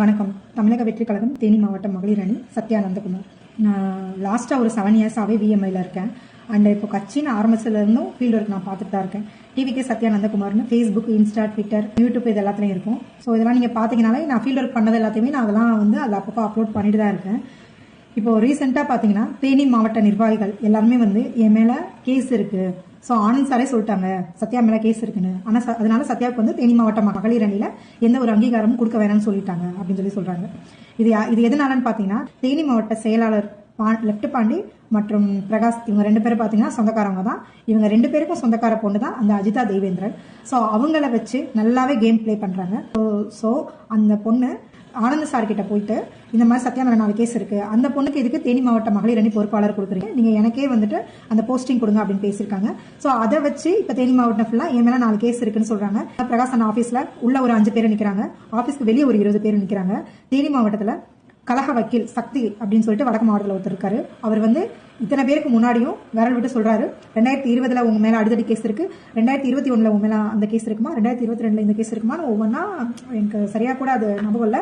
வணக்கம். தமிழக வெற்றி கழகம் தேனி மாவட்டம் மகளிர் அணி சத்யா நந்தகுமார் நான் லாஸ்ட்டாக ஒரு செவன் இயர்ஸாகவே விஎம்ஐயில் இருக்கேன். அண்ட் இப்போ கட்சின்னு ஆரம்பிச்சதுலேருந்தும் ஃபீல்டு ஒர்க் நான் பார்த்துட்டு தான் இருக்கேன். டிவிகே சத்யானந்தகுமார்னு ஃபேஸ்புக் இன்ஸ்டா ட்விட்டர் யூடியூப் இது எல்லாத்துலையும் இருக்கும். ஸோ இதெல்லாம் நீங்கள் பார்த்தீங்கனாலே நான் ஃபீல்டு ஒர்க் பண்ணது எல்லாத்தையுமே நான் அதெல்லாம் வந்து அதை அப்பப்போ அப்லோட் பண்ணிட்டு தான் இருக்கேன். இப்போ ரீசெண்டாக பார்த்தீங்கன்னா தேனி மாவட்ட நிர்வாகிகள் எல்லாருமே வந்து என் மேலே கேஸ் இருக்குது ஸோ ஆனந்த் சாரே சொல்லிட்டாங்க சத்யா மேலே கேஸ் இருக்குன்னு. ஆனால் அதனால சத்யாவுக்கு வந்து தேனி மாவட்ட மகளிர் அணியில் எந்த ஒரு அங்கீகாரமும் கொடுக்க வேணாம்னு சொல்லிட்டாங்க அப்படின்னு சொல்லி சொல்றாங்க. இது யா- இது எதனாலன்னு பார்த்தீங்கன்னா தேனி மாவட்ட செயலாளர் பா லெப்ட் பாண்டி மற்றும் பிரகாஷ் இவங்க ரெண்டு பேரும் பார்த்தீங்கன்னா சொந்தக்காரவங்க தான். இவங்க ரெண்டு பேருக்கும் சொந்தக்கார பொண்ணு தான் அந்த அஜிதா தேவேந்திரன். ஸோ அவங்கள வச்சு நல்லாவே கேம் ப்ளே பண்ணுறாங்க ஸோ அந்த பொண்ணு ஆனந்த சார் கிட்ட போயிட்டு இந்த மாதிரி சத்யா நாலு கேஸ் இருக்கு. அந்த பொண்ணுக்கு இதுக்கு தேனி மாவட்ட மகளிர் அணி பொறுப்பாளர் கொடுக்குறீங்க. நீங்க எனக்கே வந்துட்டு அந்த போஸ்டிங் கொடுங்க அப்படின்னு பேசியிருக்காங்க. ஸோ அதை வச்சு இப்ப தேனி மாவட்டம் ஃபுல்லா என் மேல நாலு கேஸ் இருக்குன்னு சொல்றாங்க. பிரகாஷ் அண்ணா ஆபீஸ்ல உள்ள ஒரு அஞ்சு பேர் நிக்கிறாங்க. ஆபீஸ்க்கு வெளியே ஒரு இருபது பேர் நிக்கிறாங்க. தேனி மாவட்டத்துல கலக வக்கீல் சக்தி அப்படின்னு சொல்லிட்டு வடக்கு மாவட்டத்தில் ஒருத்தர் இருக்காரு. அவர் வந்து இத்தனை பேருக்கு முன்னாடியும் விரல் விட்டு சொல்றாரு. ரெண்டாயிரத்தி இருபதுல உங்க மேல அடுத்தடி கேஸ் இருக்கு. ரெண்டாயிரத்தி இருபத்தி ஒண்ணுல உங்க மேல அந்த கேஸ் இருக்குமா? ரெண்டாயிரத்தி இருபத்தி ரெண்டுல இந்த கேஸ் இருக்குமா ஒவ்வொன்றா எனக்கு சரியா கூட அது ஞாபகம் இல்லை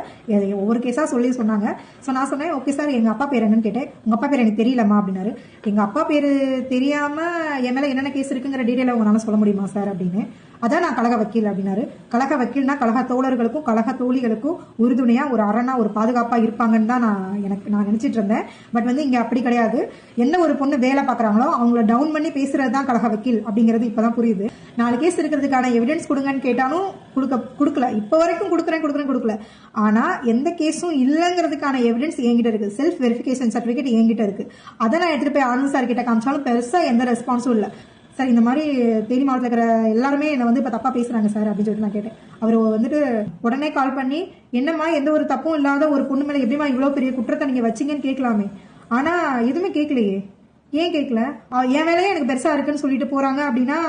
ஒவ்வொரு கேஸா சொல்லி சொன்னாங்க. ஸோ நான் சொன்னேன் ஓகே சார் எங்க அப்பா பேர் என்னன்னு கேட்டேன். உங்க அப்பா பேர் எனக்கு தெரியலமா அப்படின்னாரு. எங்க அப்பா பேரு தெரியாம என் மேல என்னென்ன கேஸ் இருக்குங்கிற டீடைல உங்களால சொல்ல முடியுமா சார் அப்படின்னு. அதான் நான் கழக வக்கீல் அப்படின்னாரு. கழக வக்கீல்னா கழக தோழர்களுக்கும் கழக தோழிகளுக்கும் உறுதுணையா ஒரு அரணா ஒரு பாதுகாப்பா இருப்பாங்கன்னு தான் நான் எனக்கு நான் நினைச்சிட்டு இருந்தேன். பட் வந்து இங்க அப்படி கிடையாது. என்ன ஒரு பொண்ணு வேலை பாக்குறாங்களோ அவங்கள டவுன் பண்ணி பேசுறது தான் கழக வக்கீல் அப்படிங்கிறது இப்பதான் புரியுது. நாலு கேஸ் இருக்கிறதுக்கான எவிடன்ஸ் கொடுங்கன்னு கேட்டாலும் கொடுக்க கொடுக்கல. இப்ப வரைக்கும் கொடுக்குறேன் கொடுக்குறேன் கொடுக்கல. ஆனா எந்த கேஸும் இல்லைங்கிறதுக்கான எவிடன்ஸ் என்கிட்ட இருக்கு. செல்ஃப் வெரிஃபிகேஷன் சர்டிபிகேட் என்கிட்ட இருக்கு. அதை நான் எடுத்துட்டு போய் ஆனந்த் சார் கிட்ட காமிச்சாலும் பெருசா எந்த ரெஸ்பான்ஸும் இல்லை. சார் இந்த மாதிரி தேனி மாவட்டத்தில் இருக்கிற எல்லாருமே என்னை வந்து இப்போ தப்பாக பேசுகிறாங்க சார் அப்படின்னு சொல்லிட்டு நான் கேட்டேன். அவர் வந்துட்டு உடனே கால் பண்ணி என்னம்மா எந்த ஒரு தப்பும் இல்லாத ஒரு பொண்ணு மேலே எப்படிமா இவ்வளோ பெரிய குற்றத்தை நீங்கள் வச்சீங்கன்னு கேட்கலாமே. ஆனால் எதுவுமே கேட்கலையே. ஏன் கேட்கல? என் வேலையே எனக்கு பெருசாக இருக்குன்னு சொல்லிட்டு போகிறாங்க அப்படின்னா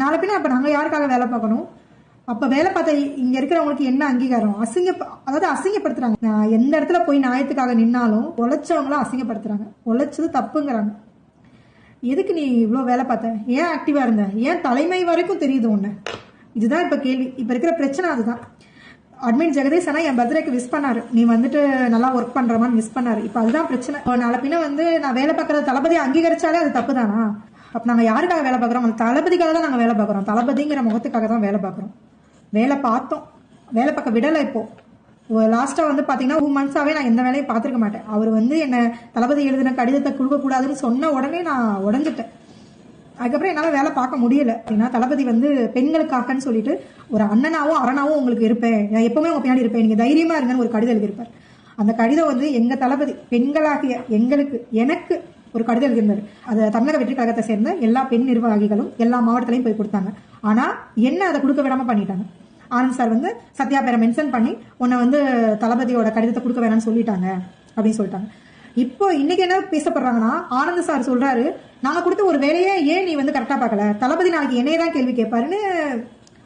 நாளை பேர் அப்போ நாங்கள் யாருக்காக வேலை பார்க்கணும்? அப்போ வேலை பார்த்த இங்கே இருக்கிறவங்களுக்கு என்ன அங்கீகாரம்? அசிங்க அதாவது அசிங்கப்படுத்துறாங்க. நான் எந்த இடத்துல போய் நியாயத்துக்காக நின்னாலும் உழைச்சவங்களும் அசிங்கப்படுத்துறாங்க. உழைச்சது தப்புங்கிறாங்க. எதுக்கு நீ இவ்வளோ வேலை பார்த்த? ஏன் ஆக்டிவாக இருந்த? ஏன் தலைமை வரைக்கும் தெரியுது உன்னை? இதுதான் இப்போ கேள்வி. இப்போ இருக்கிற பிரச்சனை அதுதான். அட்மின் ஜெகதீஷ் என் பர்த்டேக்கு மிஸ் பண்ணார். நீ வந்துட்டு நல்லா ஒர்க் பண்ணுறமான்னு மிஸ் பண்ணாரு. இப்போ அதுதான் பிரச்சனை. இப்போ நாளை பின்ன வந்து நான் வேலை பார்க்குற தளபதி அங்கீகரிச்சாலே அது தப்பு தானா அப்போ நாங்கள் யாருக்காக வேலை பார்க்குறோம்? தளபதிக்காக தான் நாங்கள் வேலை பார்க்குறோம். தளபதிங்கிற முகத்துக்காக தான் வேலை பார்க்குறோம். வேலை பார்த்தோம். வேலை பார்க்க விடலை இப்போது லாஸ்டா வந்து பாத்தீங்கன்னா டூ மந்த்ஸாவே நான் எந்த வேலையும் பார்த்துருக்க மாட்டேன். அவர் வந்து என்ன தளபதி எழுதின கடிதத்தை கொடுக்க கூடாதுன்னு சொன்ன உடனே நான் உடஞ்சிட்டேன். அதுக்கப்புறம் என்னால வேலை பார்க்க முடியல. ஏன்னா தளபதி வந்து பெண்களுக்காகன்னு சொல்லிட்டு ஒரு அண்ணனாவும் அரணாவும் உங்களுக்கு இருப்பேன். நான் எப்பவுமே உங்க பின்னாடி இருப்பேன். நீங்க தைரியமா இருங்கன்னு ஒரு கடிதம் எழுதியிருப்பார். அந்த கடிதம் வந்து எங்க தளபதி பெண்களாகிய எங்களுக்கு எனக்கு ஒரு கடிதம் எழுதியிருந்தாரு. அது தமிழக வெற்றி கழகத்தை சேர்ந்த எல்லா பெண் நிர்வாகிகளும் எல்லா மாவட்டத்திலையும் போய் கொடுத்தாங்க. ஆனா என்ன அதை கொடுக்க விடாம பண்ணிட்டாங்க? ஆனந்த் சார் வந்து சத்யா பேரை மென்ஷன் பண்ணி உன்னை வந்து தளபதியோட கடிதத்தை கொடுக்க வேணாம்னு சொல்லிட்டாங்க அப்படின்னு சொல்லிட்டாங்க. இப்போ இன்னைக்கு என்ன பேசப்படுறாங்கன்னா ஆனந்த் சார் சொல்றாரு நாங்க கொடுத்த ஒரு வேலையை ஏன் நீ வந்து கரெக்டா பார்க்கல? தளபதி நாளைக்கு என்னையே தான் கேள்வி கேட்பாருன்னு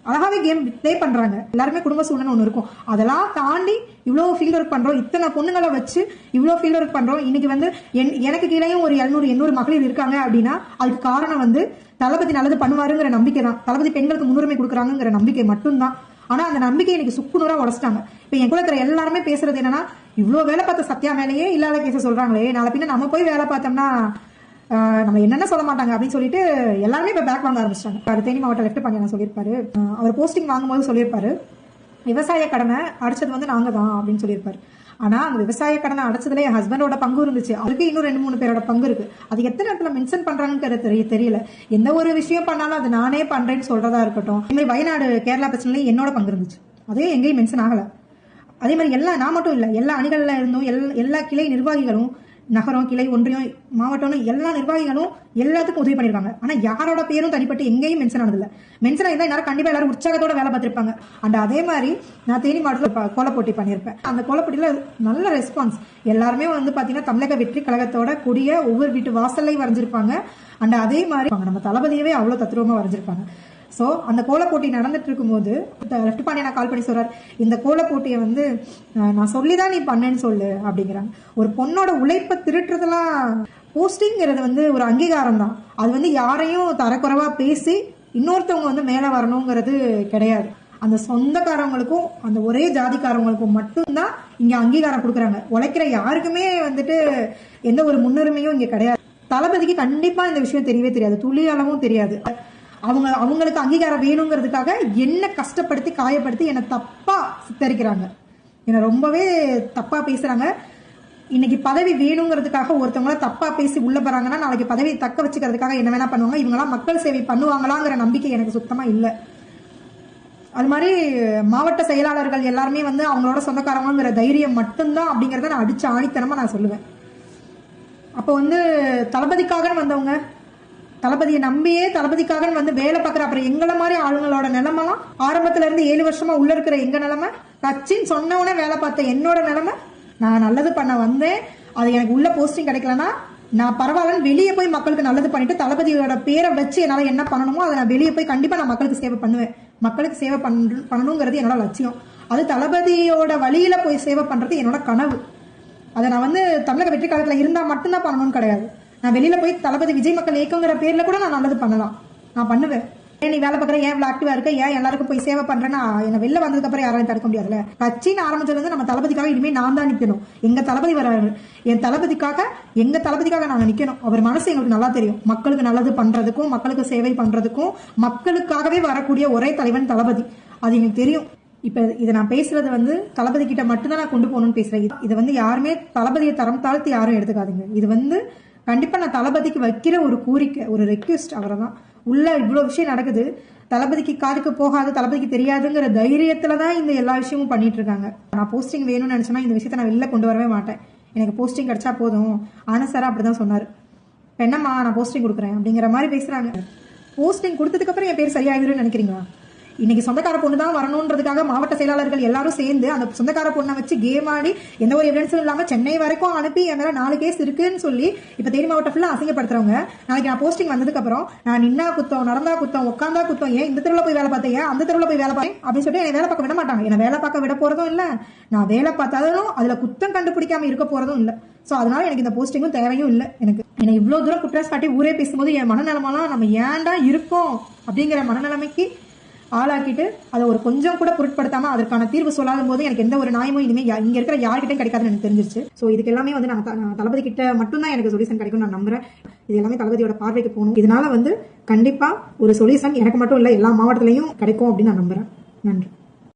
அழகாவே கேம் ப்ளே பண்றாங்க. எல்லாருமே குடும்ப சூழ்நிலை ஒன்று இருக்கும். அதெல்லாம் தாண்டி இவ்வளோ ஃபீல்ட் ஒர்க் பண்றோம். இத்தனை பொண்ணுங்களை வச்சு இவ்வளோ ஃபீல்ட் ஒர்க் பண்றோம். இன்னைக்கு வந்து என்- எனக்கு கீழேயும் ஒரு எழுநூறு எண்ணூறு மகளிர் இருக்காங்க அப்படின்னா அதுக்கு காரணம் வந்து தளபதி நல்லது பண்ணுவாருங்கிற நம்பிக்கை தான் தளபதி பெண்களுக்கு முன்னுரிமை கொடுக்குறாங்கிற நம்பிக்கை மட்டும்தான். ஆனா அந்த நம்பிக்கை இன்னைக்கு சுக்குநூறா உடச்சிட்டாங்க. இப்ப என் கூட இருக்கிற எல்லாருமே பேசுறது என்னன்னா இவ்வளவு வேலை பார்த்த சத்யா மேலேயே இல்லாத கேச சொல்றாங்களே நாளை பின்ன நம்ம போய் வேலை பார்த்தோம்னா நம்ம என்னென்ன சொல்ல மாட்டாங்க அப்படின்னு சொல்லிட்டு எல்லாருமே இப்ப பேக் வாங்க ஆரம்பிச்சிட்டாங்க. அது தேனி மாவட்ட லெஃப்ட் பண்ணி சொல்லியிருப்பாரு. அவர் போஸ்டிங் வாங்கும்போது சொல்லியிருப்பாரு. விவசாய கடனை அடிச்சது வந்து நாங்க தான் அப்படின்னு சொல்லியிருப்பாரு. ஆனா அந்த விவசாய கடனை அடைச்சதுல என் ஹஸ்பண்டோட பங்கு இருந்துச்சு. அவருக்கு இன்னும் ரெண்டு மூணு பேரோட பங்கு இருக்கு. அது எத்தனை இடத்துல மென்ஷன் பண்றாங்கன்னு தெரிய தெரியல. எந்த ஒரு விஷயம் பண்ணாலும் அது நானே பண்றேன்னு சொல்றதா இருக்கட்டும். இதுமாதிரி வயநாடு கேரளா பிரச்சனையில என்னோட பங்கு இருந்துச்சு. அதே எங்கேயும் மென்ஷன் ஆகல. அதே மாதிரி எல்லா நான் மட்டும் இல்லை எல்லா அணிகள்ல இருந்தும் எல் எல்லா கிளை நிர்வாகிகளும் நகரம் கிளை ஒன்றியம் மாவட்டம்னு எல்லா நிர்வாகிகளும் எல்லாத்துக்கும் உதவி பண்ணிருக்காங்க ஆனா யாரோட பேரும் தனிப்பட்டு எங்கேயும் மென்ஷன் ஆனதில்ல மென்ஷன் ஆயிருந்தா எல்லாரும் கண்டிப்பா எல்லாரும் உற்சாகத்தோட வேலை பார்த்திருப்பாங்க. அண்ட் அதே மாதிரி நான் தேனி மாவட்டத்தில் கோலப்போட்டி பண்ணியிருப்பேன். அந்த கோலப்போட்டியில நல்ல ரெஸ்பான்ஸ் எல்லாருமே வந்து பாத்தீங்கன்னா தமிழக வெற்றி கழகத்தோட கூடிய ஒவ்வொரு வீட்டு வாசல்லையும் வரைஞ்சிருப்பாங்க. அண்ட் அதே மாதிரி நம்ம தளபதியவே அவ்வளவு தத்ரூபமா வரைஞ்சிருப்பாங்க. ஸோ அந்த கோலப் போட்டி நடந்துட்டு இருக்கும்போது லெஃப்ட் பாண்டிய நான் கால் பண்ணி சொல்றாரு இந்த கோலப் போட்டியை வந்து நான் சொல்லிதான் நீ பண்ணேன்னு சொல்லு அப்படிங்கிறாங்க. ஒரு பொண்ணோட உழைப்பை திருட்டுறதெல்லாம் போஸ்டிங்கிறது வந்து ஒரு அங்கீகாரம் தான். அது வந்து யாரையும் தரக்குறைவா பேசி இன்னொருத்தவங்க வந்து மேலே வரணுங்கிறது கிடையாது. அந்த சொந்தக்காரவங்களுக்கும் அந்த ஒரே ஜாதிக்காரவங்களுக்கும் மட்டும்தான் இங்க அங்கீகாரம் கொடுக்குறாங்க. உழைக்கிற யாருக்குமே வந்துட்டு எந்த ஒரு முன்னுரிமையும் இங்க கிடையாது. தளபதிக்கு கண்டிப்பா இந்த விஷயம் தெரியவே தெரியாது. துளி அளவும் தெரியாது. அவங்க அவங்களுக்கு அங்கீகாரம் வேணுங்கிறதுக்காக என்ன கஷ்டப்படுத்தி காயப்படுத்தி என்னை தப்பா சித்தரிக்கிறாங்க. என்னை ரொம்பவே தப்பா பேசுறாங்க. இன்னைக்கு பதவி வேணுங்கிறதுக்காக ஒருத்தவங்கள தப்பா பேசி உள்ள போறாங்கன்னா நாளைக்கு பதவியை தக்க வச்சுக்கிறதுக்காக என்ன வேணா பண்ணுவாங்க. இவங்கெல்லாம் மக்கள் சேவை பண்ணுவாங்களாங்கிற நம்பிக்கை எனக்கு சுத்தமா இல்லை. அது மாதிரி மாவட்ட செயலாளர்கள் எல்லாருமே வந்து அவங்களோட சொந்தக்காரங்கிற தைரியம் மட்டும்தான் அப்படிங்கறத நான் அடிச்சு ஆணித்தனமா நான் சொல்லுவேன். அப்போ வந்து தளபதிக்காக வந்தவங்க தளபதியை நம்பியே தளபதிக்காக வந்து வேலை பார்க்குற அப்புறம் எங்களை மாதிரி ஆளுங்களோட நிலைமெல்லாம் ஆரம்பத்துல இருந்து ஏழு வருஷமா உள்ள இருக்கிற எங்க நிலைமை? கட்சின்னு சொன்ன உடனே வேலை பார்த்த என்னோட நிலைமை? நான் நல்லது பண்ண வந்தேன். அது எனக்கு உள்ள போஸ்டிங் கிடைக்கலன்னா நான் பரவாயில்லன்னு வெளியே போய் மக்களுக்கு நல்லது பண்ணிட்டு தளபதியோட பேரை வச்சு என்னால் என்ன பண்ணணுமோ அதை நான் வெளியே போய் கண்டிப்பாக நான் மக்களுக்கு சேவை பண்ணுவேன். மக்களுக்கு சேவை பண்ற பண்ணணுங்கிறது என்னோட லட்சியம். அது தளபதியோட வழியில போய் சேவை பண்றது என்னோட கனவு. அதை நான் வந்து தமிழக வெற்றி காலத்தில் இருந்தால் மட்டும்தான் பண்ணணும்னு கிடையாது. நான் வெளியில போய் தளபதி விஜய் மக்கள் இயக்கங்கிற பேர்ல கூட நான் நல்லது பண்ணலாம். நான் பண்ணுவேன். ஏன் நீ வேலை பார்க்குற? ஏன் இவ்வளோ ஆக்டிவா இருக்க? ஏன் எல்லாருக்கும் போய் சேவை பண்றேன்னா என்ன வெளில வந்ததுக்கு அப்புறம் யாராலையும் தடுக்க முடியாதுல்ல? கட்சின்னு ஆரம்பிச்சதுல இருந்து நம்ம தளபதிக்காக இனிமே நான் தான் நிக்கணும். எங்க தளபதி வராரு. என் தளபதிக்காக எங்க தளபதிக்காக நாங்க நிக்கணும். அவர் மனசு எங்களுக்கு நல்லா தெரியும். மக்களுக்கு நல்லது பண்றதுக்கும் மக்களுக்கு சேவை பண்றதுக்கும் மக்களுக்காகவே வரக்கூடிய ஒரே தலைவன் தளபதி. அது எனக்கு தெரியும். இப்ப இதை நான் பேசுறது வந்து தளபதி கிட்ட மட்டும்தான் நான் கொண்டு போகணும்னு பேசுறேன். இது- இது வந்து யாருமே தளபதியை தரம் தாழ்த்து யாரும் எடுத்துக்காதீங்க. இது வந்து கண்டிப்பாக நான் தளபதிக்கு வைக்கிற ஒரு கோரிக்கை ஒரு ரெக்வெஸ்ட் அவரை தான் உள்ள இவ்வளோ விஷயம் நடக்குது. தளபதிக்கு காதுக்கு போகாது தளபதிக்கு தெரியாதுங்கிற தைரியத்தில் தான் இந்த எல்லா விஷயமும் பண்ணிட்டு இருக்காங்க. நான் போஸ்டிங் வேணும்னு நினச்சேன்னா இந்த விஷயத்த நான் வெளில கொண்டு வரவே மாட்டேன். எனக்கு போஸ்டிங் கிடைச்சா போதும். ஆனால் சார் அப்படி தான் சொன்னார். என்னம்மா நான் போஸ்டிங் கொடுக்குறேன் அப்படிங்கிற மாதிரி பேசுகிறாங்க போஸ்டிங் கொடுத்ததுக்கப்புறம் என் பேர் சரியாயிரும்னு நினைக்கிறீங்களா? இன்னைக்கு சொந்தக்கார பொண்ணு தான் வரணுன்றதுக்காக மாவட்ட செயலாளர்கள் எல்லாரும் சேர்ந்து அந்த சொந்தக்கார பொண்ணை வச்சு கேம் ஆடி எந்த ஒரு எவிடன்ஸும் இல்லாம சென்னை வரைக்கும் அனுப்பி என் மேல நாலு கேஸ் இருக்குன்னு சொல்லி இப்ப தேனி மாவட்டம் ஃபுல்லா அசிங்கப்படுத்துறவங்க. நாளைக்கு நான் போஸ்டிங் வந்ததுக்கு அப்புறம் நான் நின்னா குத்தம் நடந்தா குத்தம் உட்காந்தா குத்தம் ஏன் இந்த தெருவில் போய் வேலை பார்த்தேன் ஏன் அந்த தெருவில் போய் வேலை பார்த்தேன் அப்படின்னு சொல்லிட்டு என்னை வேலை பார்க்க விட மாட்டாங்க. என்ன வேலை பார்க்க விட போறதும் இல்ல. நான் வேலை பார்த்தாலும் அதுல குத்தம் கண்டுபிடிக்காம இருக்க போறதும் இல்ல. சோ அதனால எனக்கு இந்த போஸ்டிங்கும் தேவையும் இல்ல. எனக்கு என்னை இவ்வளவு தூரம் குற்றம் காட்டி ஊரே பேசும்போது என் மனநிலமெல்லாம் நம்ம ஏன்டா இருக்கோம் அப்படிங்கிற மனநிலைமைக்கு ஆளாக்கிட்டு அதை ஒரு கொஞ்சம் கூட பொருட்படுத்தாம அதற்கான தீர்வு சொல்லாத போது எனக்கு எந்த ஒரு நியாயமும் இனிமே இங்கே இங்க இருக்கிற யார்கிட்டையும் கிடைக்காதுன்னு எனக்கு தெரிஞ்சிருச்சு. சோ இதுக்கு எல்லாமே வந்து நான் த- நான் தளபதி கிட்ட மட்டும்தான் எனக்கு சொல்யூஷன் கிடைக்கும் நான் நம்புறேன். இது எல்லாமே தளபதியோட பார்வைக்கு போகணும். இதனால வந்து கண்டிப்பா ஒரு சொல்யூஷன் எனக்கு மட்டும் இல்ல எல்லா மாவட்டத்திலையும் கிடைக்கும் அப்படின்னு நான் நம்புறேன். நன்றி.